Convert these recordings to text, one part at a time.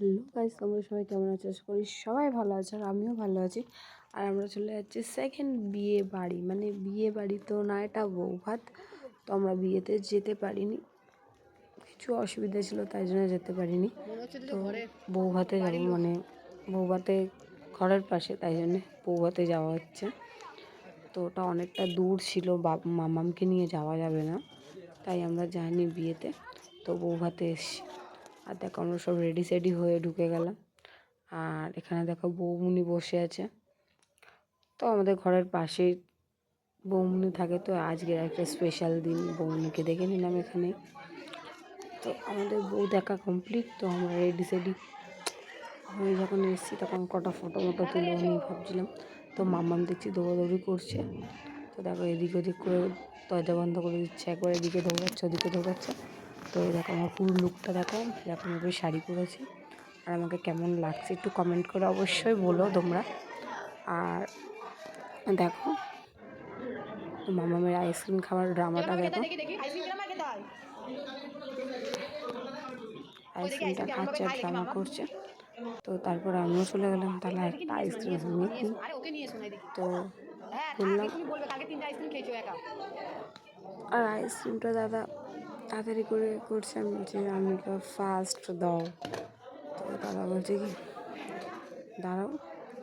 Hello guys, তোমরা সবাই কেমন আছো? আশা করি সবাই ভালো আছে আর আমিও ভালো আছি। আর আমরা চলে যাচ্ছি সেকেন্ড বিয়ে বাড়ি। মানে বিয়ে বাড়ি তো না, এটা বউ ভাত তো আমরা বিয়েতে যেতে পারিনি। কিছু অসুবিধা ছিল, তাই জন্য যেতে পারিনি। তো বউ ভাতে যাব মানে বউ ভাতে ঘরের পাশে, তাই জন্যে বউ ভাতে যাওয়া হচ্ছে। তো ওটা অনেকটা দূর ছিল, বাপ মামামকে নিয়ে যাওয়া যাবে না। তাই আমরা যাইনি বিয়েতে। তো বউ ভাতে এসছি। আর দেখো আমরা সব রেডি সেডি হয়ে ঢুকে গেলাম। আর এখানে দেখো বৌমুনি বসে আছে। তো আমাদের ঘরের পাশেই বৌমুনি থাকে, তো আজকের একটা স্পেশাল দিন বৌমুনিকে দেখে নিলাম এখানে। তো আমাদের বউ দেখা কমপ্লিট তো আমরা রেডি সেডি আমি যখন এসেছি তখন কটা ফটো মটো তুলে নিয়ে ভাবছিলাম। তো মামাম দেখছি দৌড়াদৌড়ি করছে। তো দেখো এদিক ওদিক করে দরজা বন্ধ করে দিচ্ছে, একবার এদিকে দৌড়াচ্ছে, ওদিকে দৌড়াচ্ছে। তো এই দেখো আমার পুরো লুকটা দেখো এরকম ভাবে শাড়ি পরেছি। আর আমাকে কেমন লাগছে একটু কমেন্ট করে অবশ্যই বলো তোমরা। আর দেখো মামামের আইসক্রিম খাওয়ার ড্রামাটা দেখো। আইসক্রিমটা খাচ্ছে আর ড্রামা করছে। তো তারপর আমিও চলে গেলাম তাহলে একটা আইসক্রিম তো বললাম আর আইসক্রিমটা দাদা তাড়াতাড়ি করে করছেন যে আমি ফার্স্ট দাও। তো দাদা বলছে কি, দাঁড়াও,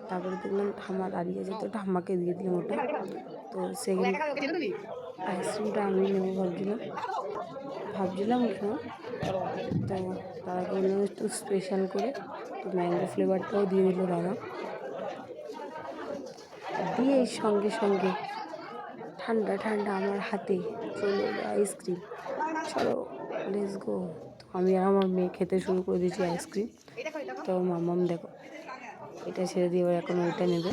তারপরে দেখলাম ঠাম্মা দাঁড়িয়ে আছে, তো ঠাম্মাকে দিয়ে দিলাম ওটা। তো সেখানে আইসক্রিমটা আমি নেব ভাবছিলাম। ভাবছিলাম কেন? তো তারা বলল, একটু স্পেশাল করে। তো ম্যাঙ্গো ফ্লেভারটাও দিয়ে দিল দাদা। দিয়ে সঙ্গে সঙ্গে ঠান্ডা ঠান্ডা আমার হাতে চলে এলো আইসক্রিম চলো লেস গো তো আমি আর আমার মেয়ে খেতে শুরু করে দিয়েছি আইসক্রিম তো মামাম দেখো, এটা ছেড়ে দিয়ে এবার এখন ওইটা নেবে।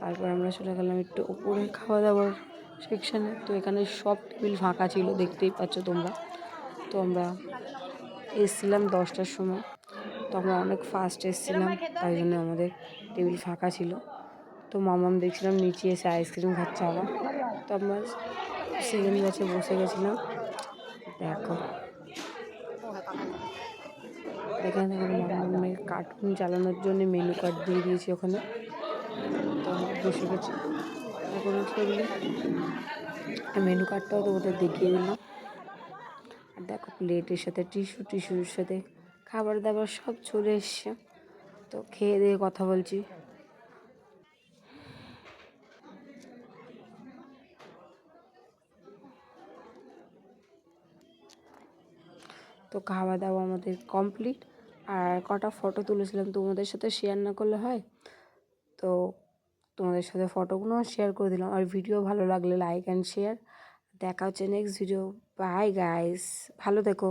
তারপর আমরা চলে গেলাম একটু উপরে খাওয়া দাওয়ার সেকশানে তো এখানে সব টেবিল ফাঁকা ছিল, দেখতেই পাচ্ছ তোমরা। তো আমরা এসছিলাম দশটার সময়। তো আমরা অনেক ফাস্ট এসছিলাম, তাই জন্য আমাদের টেবিল ফাঁকা ছিল। তো মামাম দেখছিলাম নিচে এসে আইসক্রিম খাচ্ছে আবার। তো আমরা সেকেন্ড ব্যাচে বসে গেছিলাম। দেখো। এখানে দেখো মামামের কার্টুন চালানোর জন্য মেনু কার্ড দিয়ে দিয়েছি ওখানে। তো বসে গেছি। এখন মেনু কার্ডটাও তো ওদের দেখিয়ে দিলাম। আর দেখো প্লেটের সাথে টিস্যু টিস্যুর সাথে খাবার দাবার সব চলে এসছে। তো খেয়ে দিয়ে কথা বলছি। তো খাওয়া দাওয়া আমাদের কমপ্লিট আর কটা ফটো তুলেছিলাম, তোমাদের সাথে শেয়ার না করলে হয়? তো তোমাদের সাথে ফটোগুলো শেয়ার করে দিলাম। আর ভিডিও ভালো লাগলে লাইক অ্যান্ড শেয়ার দেখা হচ্ছে নেক্সট ভিডিও বাই গাইস ভালো থেকো।